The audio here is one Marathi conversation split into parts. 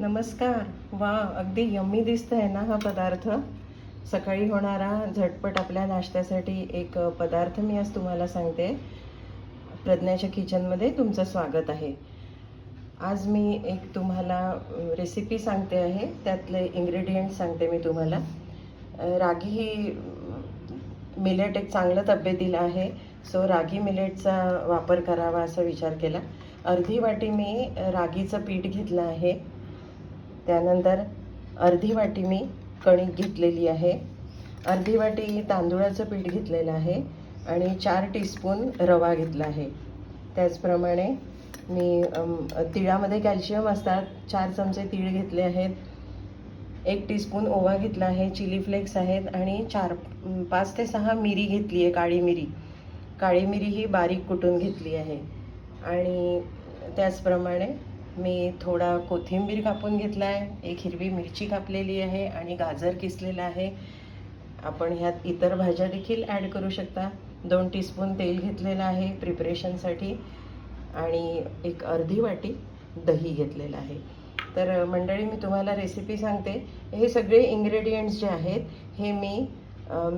नमस्कार. वा अगदी यम्मी दिसतंय ना हा पदार्थ? सकाळी होणारा झटपट आपल्या नाश्त्यासाठी एक पदार्थ मी आज तुम्हाला सांगते. प्रज्ञाच्या किचनमध्ये तुमचं स्वागत आहे. आज मी एक तुम्हाला रेसिपी सांगते आहे. त्यातले इंग्रेडियंट सांगते मी तुम्हाला. रागी ही मिलेट एक चांगलं तब्येतीला आहे. सो रागी मिलेटचा वापर करावा असा विचार केला. अर्धी वाटी मी रागीचं पीठ घेतलं आहे. त्यानंतर अर्धी वाटी मी कणिक घेतलेली आहे. अर्धी वाटी तांदूळाचं पीठ घेतलेलं आहे आणि चार टीस्पून रवा घेतला आहे. त्याचप्रमाणे मी तिळामध्ये कॅल्शियम असतात चार चमचे तीळ घेतले आहेत एक टीस्पून ओवा घेतला आहे चिली फ्लेक्स आहेत आणि चार पाच ते सहा मिरी घेतली आहे काळी मिरी. काळी मिरी ही बारीक कुटून घेतली आहे. आणि त्याचप्रमाणे मी थोडा कोथिंबीर कापून घेतला आहे एक हिरवी मिरची कापलेली आहे आणि गाजर किसलेलं आहे. आपण ह्यात इतर भाज्या देखील ॲड करू शकता. दोन टीस्पून तेल घेतलेलं आहे प्रिपरेशनसाठी आणि एक अर्धी वाटी दही घेतलेलं आहे. तर मंडळी मी तुम्हाला रेसिपी सांगते. हे सगळे इंग्रेडियंट्स जे आहेत हे मी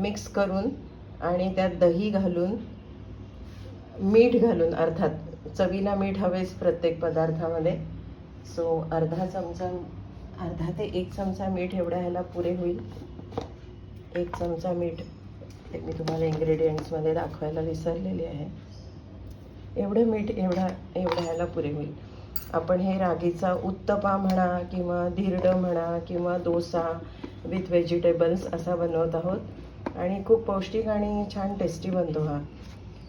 मिक्स करून आणि त्यात दही घालून मीठ घालून अर्थात चवीला मीठ हवेच प्रत्येक पदार्थामध्ये. सो अर्धा चमचा अर्धा ते एक चमचा मीठ एवढ्या ह्याला पुरे होईल. एक चमचा मीठ ते मी तुम्हाला इन्ग्रेडियंट्समध्ये दाखवायला विसरलेली आहे. एवढं मीठ एवढा एवढ्या ह्याला पुरे होईल. आपण हे रागीचा उत्तपा म्हणा किंवा धिरड म्हणा किंवा डोसा विथ व्हेजिटेबल्स असा बनवत आहोत. आणि खूप पौष्टिक आणि छान टेस्टी बनतो हा.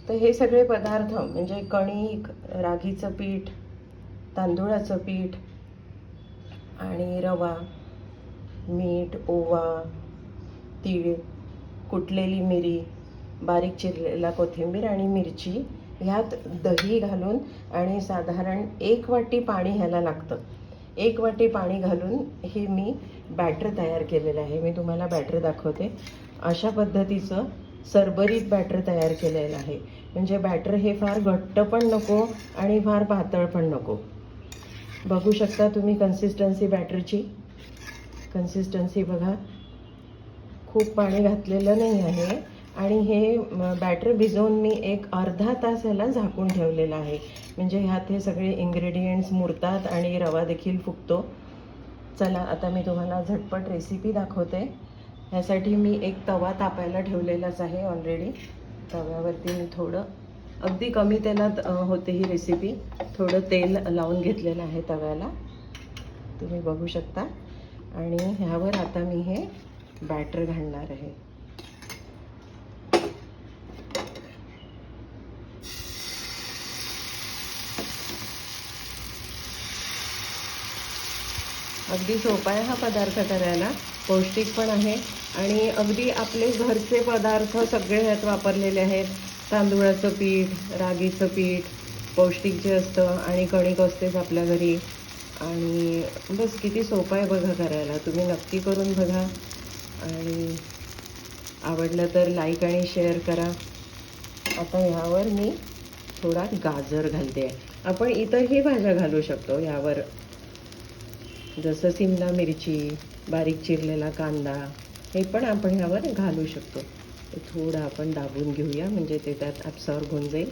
तर हे सगळे पदार्थ म्हणजे कणिक रागीचं पीठ तांदूळाचं पीठ आणि रवा मीठ ओवा तीळ कुटलेली मिरी बारीक चिरलेला कोथिंबीर आणि मिरची ह्यात दही घालून आणि साधारण एक वाटी पाणी ह्याला लागतं. एक वाटी पाणी घालून हे मी बॅटर तयार केलेलं आहे. मी तुम्हाला बॅटर दाखवते. अशा पद्धतीचं सरबरीत बॅटर तयार केलेलं आहे. म्हणजे बॅटर हे फार घट्ट पण नको आणि फार पातळ पण नको. बघू शकता तुम्ही कन्सिस्टन्सी बॅटरची कन्सिस्टन्सी बघा. खूप पाणी घातलेलं नाही आहे. आणि हे बॅटर भिजवून मी एक अर्धा तास ह्याला झाकून ठेवलेलं आहे. म्हणजे ह्यात हे सगळे इंग्रेडियंट्स मुरतात आणि रवा देखील फुगतो. चला आता मी तुम्हाला झटपट रेसिपी दाखवते. ह्यासाठी मी एक तवा तापायला ठेवलेलाच आहे ऑलरेडी तव्यावरती मी थोडं अगदी कमी तेलात होते ही रेसिपी थोडं तेल लावून घेतलेलं आहे तव्याला. तुम्ही बघू शकता. आणि ह्यावर आता मी हे बॅटर घालणार आहे. अगदी सोपा आहे हा पदार्थ करायला. पौष्टिक पण आहे. आणि अगदी आपले घरचे पदार्थ सगळे ह्यात वापरलेले आहेत. तांदूळाचं पीठ रागीचं पीठ पौष्टिक जे असतं आणि कणिक असतेच आपल्या घरी. आणि बस किती सोपं आहे बघा करायला. तुम्ही नक्की करून बघा. आणि आवडलं तर लाईक आणि शेअर करा. आता ह्यावर मी थोडा गाजर घालते. आपण इतरही भाज्या घालू शकतो ह्यावर. जसं सिमला मिरची बारीक चिरलेला कांदा हे पण आपण ह्यावर घालू शकतो. ते थोडं आपण दाबून घेऊया म्हणजे ते त्यात ॲब्सॉर्ब होऊन जाईल.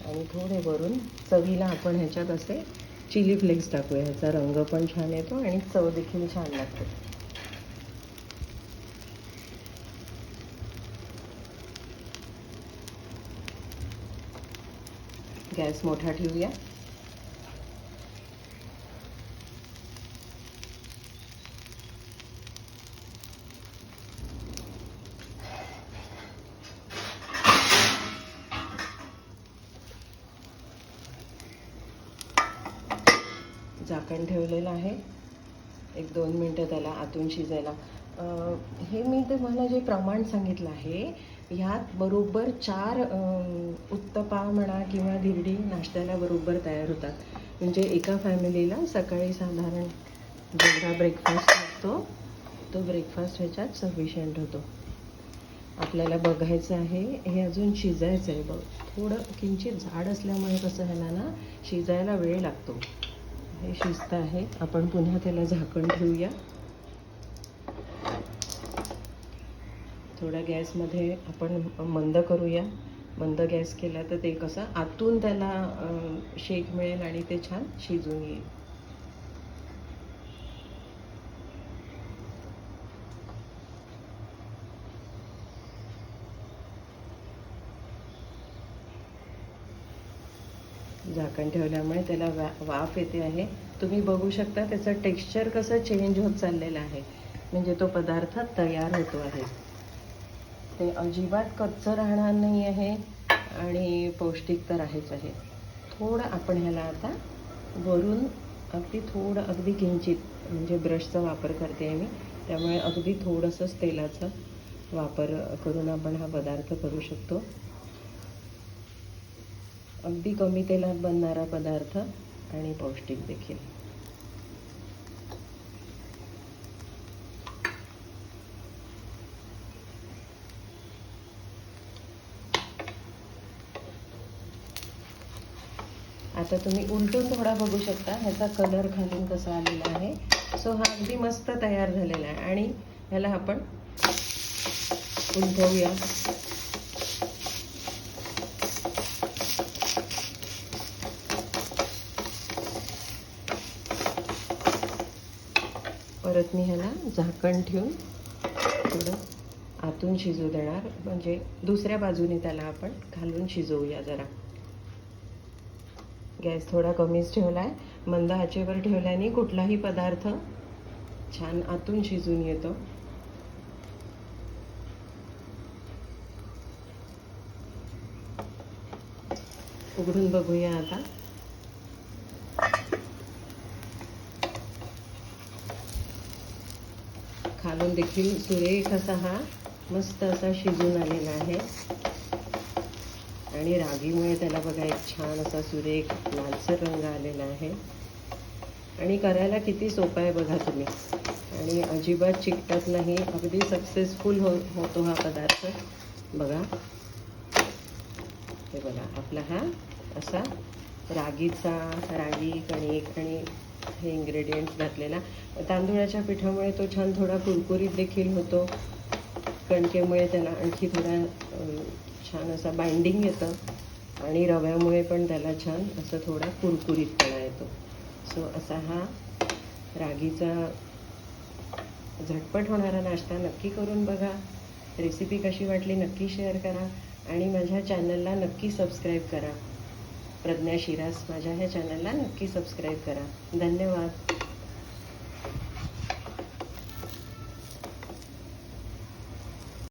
आणि थोडे वरून चवीला आपण ह्याच्यात असे चिली फ्लेक्स टाकूया. ह्याचा रंग पण छान येतो आणि चव देखील छान लागते. गॅस मोठा ठेवूया. झाकण ठेवलेलं आहे. एक दोन मिनटं त्याला आतून शिजायला. हे मी तुम्हाला जे प्रमाण सांगितलं आहे ह्यात बरोबर चार उत्तपा म्हणा किंवा धिरडी नाश्त्याला बरोबर तयार होतात. म्हणजे एका फॅमिलीला सकाळी साधारण जेवढा ब्रेकफास्ट लागतो तो ब्रेकफास्ट ह्याच्यात सफिशियंट होतो. आपल्याला बघायचं आहे हे अजून शिजायचं आहे बघ. थोडं किंचित झाड असल्यामुळे कसं ह्याला ना शिजायला वेळ लागतो. हे शिस्त आहे. आपण पुन्हा त्याला झाकण ठेवूया. थोडा गॅसमध्ये आपण मंद करूया. मंद गॅस केला तर ते कसं आतून त्याला शेक मिळेल आणि ते छान शिजून येईल. झाकण ठेवल्यामुळे त्याला वा वाफ येते आहे. तुम्ही बघू शकता त्याचं टेक्स्चर कसं चेंज होत चाललेलं आहे. म्हणजे तो पदार्थ तयार होतो आहे. ते अजिबात कच्चं राहणार नाही आहे आणि पौष्टिक तर आहेच आहे. थोडं आपण ह्याला आता वरून अगदी थोडं अगदी किंचित म्हणजे ब्रशचा वापर करते आहे मी. त्यामुळे अगदी थोडंसंच तेलाचा वापर करून आपण हा पदार्थ करू शकतो. अगदी कमी तेलात बनणारा पदार्थ आणि पौष्टिक देखील. आता तुम्ही उलटून थोडा बघू शकता ह्याचा कलर खालून कसा आलेला आहे. सो हा अगदी मस्त तयार झालेला आहे. आणि ह्याला आपण उलटवूया. परत मी ह्याला झाकण ठेवून थोडं आतून शिजू देणार. म्हणजे दुसऱ्या बाजूने त्याला आपण घालून शिजवूया जरा. गॅस थोडा कमीच ठेवला आहे मंद आचेवर ठेवल्याने कुठलाही पदार्थ छान आतून शिजून येतो. उघडून बघूया आता. देखील सुरेख असा हा मस्त असा शिजून आलेला आहे. आणि रागीमुळे त्याला बघा एक छान असा सुरेख लालसर रंग आलेला आहे. आणि करायला किती सोपा आहे बघा तुम्ही. आणि अजिबात चिकटत नाही. अगदी सक्सेसफुल हो होतो हा पदार्थ. बघा. हे बघा आपला हा असा रागीचा रागी कणिक आणि हे इन्ग्रेडियंट्स घातलेला. तांदुळाच्या पिठामुळे तो छान थोडा कुरकुरीत देखील होतो. कणकेमुळे त्याला आणखी थोडा छान असा बाइंडिंग येतं. आणि रव्यामुळे पण त्याला छान असं थोडा कुरकुरीतपणा येतो. सो असा हा रागीचा झटपट होणारा नाश्ता नक्की करून बघा. रेसिपी कशी वाटली नक्की शेअर करा. आणि माझ्या चॅनलला नक्की सबस्क्राईब करा. प्रज्ञा शिरास माझ्या ह्या चॅनलला नक्की सबस्क्राईब करा. धन्यवाद.